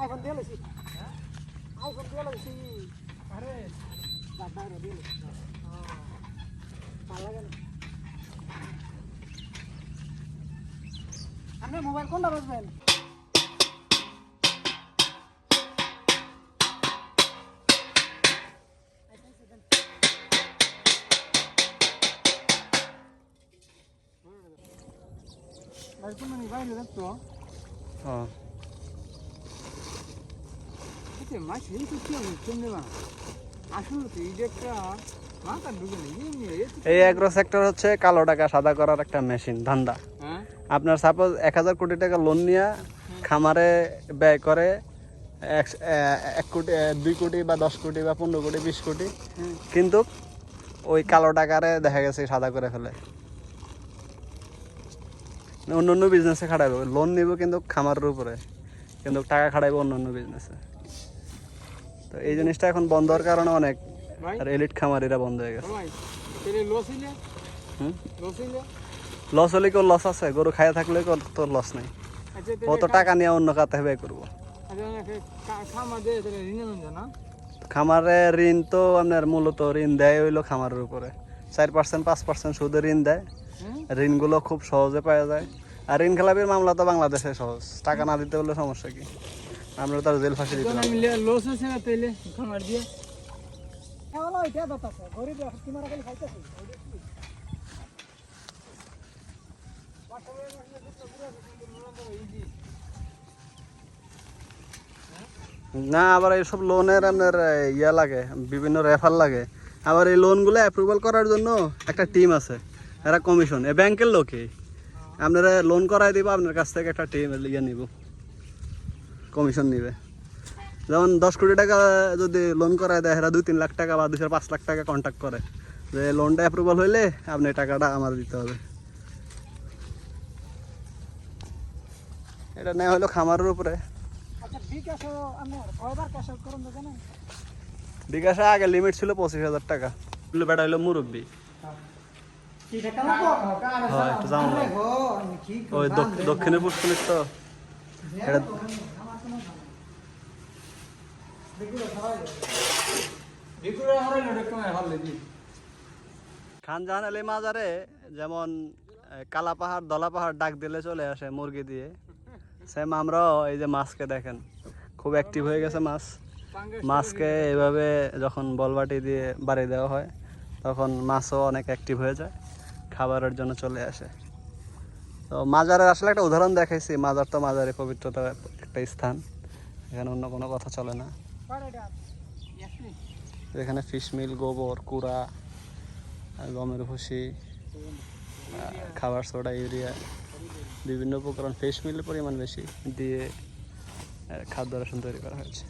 IPhone দিয়ে লইছি iPhone দিয়ে লইছি আরে দাদা রে দিয়ে লইছি ভালো লাগে না আপনি মোবাইল কোনটা বাজবেন বাইরে মানে বাইরে দেখতো হ্যাঁ এতে মাছ এই তো কি আমি কেমনে মা আসলে তো এই যে একটা এই অ্যাগ্রো সেক্টর হচ্ছে কালো টাকা সাদা করার একটা মেশিন ধান্দা। হ্যাঁ? আপনার সাপোজ এক হাজার কোটি টাকা লোন নিয়ে খামারে ব্যয় করে এক- এক কোটি দুই কোটি বা দশ কোটি বা পনেরো কোটি বিশ কোটি। কিন্তু ওই কালো টাকারে দেখা গেছে সাদা করে ফেলে। অন্য অন্য বিজনেসে খাটাইব। লোন নিব কিন্তু খামারের উপরে কিন্তু টাকা খাটাইব অন্য অন্য বিজনেসে তো এই জিনিসটা এখন বন্ধ হওয়ার কারণে অনেক আর এলিট খামারিরা বন্ধ হয়ে গেছে। লস হলে কেউ লস আছে গরু খাইয়া থাকলে কেউ তো লস নাই। আচ্ছা ও তেলে তো টাকা নিয়ে অন্য কাতে ব্যয় করব। আচ্ছা খামারে ঋণ তো আপনার মূলত ঋণ দেয় হইল খামারের উপরে। চার পার্সেন্ট পাঁচ পার্সেন্ট সুদে ঋণ দেয়। ঋণগুলো খুব সহজে পাওয়া যায়। আর ঋণ খেলাপির মামলা তো বাংলাদেশে সহজ। টাকা না দিতে বললে সমস্যা কি? আমরা তো আর জেল ফাঁসি দিতে যখন লস হয়েছে না তেলে খামার দিয়ে। গরিব খাইতেছে? না আবার এইসব লোনের আপনার ইয়া লাগে বিভিন্ন রেফার লাগে। আবার এই লোনগুলো অ্যাপ্রুভাল করার জন্য একটা টিম আছে। এরা কমিশন এ ব্যাংকের লোকে আপনারা লোন করাই দিব আপনার কাছ থেকে একটা টিম ইয়ে নিব। কমিশন নিবে। যেমন দশ কোটি টাকা যদি লোন করায় দেয় এরা দুই তিন লাখ টাকা বা দুশো পাঁচ লাখ টাকা কন্ট্যাক্ট করে। যে লোনটা অ্যাপ্রুভাল হইলে আপনি টাকাটা আমার দিতে হবে। এটা নেওয়া হলো খামারের উপরে। আচ্ছা ঠিক আছে আমার কয়বার ক্যাশ আউট করুন জানেন? বিকাশে আগে লিমিট ছিল পঁচিশ হাজার টাকা। বেটা হইল মুরব্বী। কি টাকা লাগবো হয় ওই দক- দক্ষিণে পুষ্করিত তো এটা বিকুরে হরাইলো রে কমে হলে দি খানজাহান আলী মাজারে যেমন কালা পাহাড় দলা পাহাড় ডাক দিলে চলে আসে মুরগি দিয়ে সেম আমরাও এই যে মাছকে দেখেন খুব অ্যাক্টিভ হয়ে গেছে মাছ। মাছকে এভাবে যখন বলবাটি দিয়ে বাড়ি দেওয়া হয় তখন মাছও অনেক অ্যাক্টিভ হয়ে যায় খাবারের জন্য চলে আসে। তো মাজারের আসলে একটা উদাহরণ দেখাইছি মাজার তো মাজারে পবিত্রতা একটা স্থান এখানে অন্য কোনো কথা চলে না। এখানে ফিশ মিল গোবর, কুড়া, গমের ভুসি খাবার সোডা ইউরিয়া বিভিন্ন উপকরণ। ফিশ মিলের পরিমাণ বেশি দিয়ে খাদ্য রেশন তৈরি করা হয়েছে।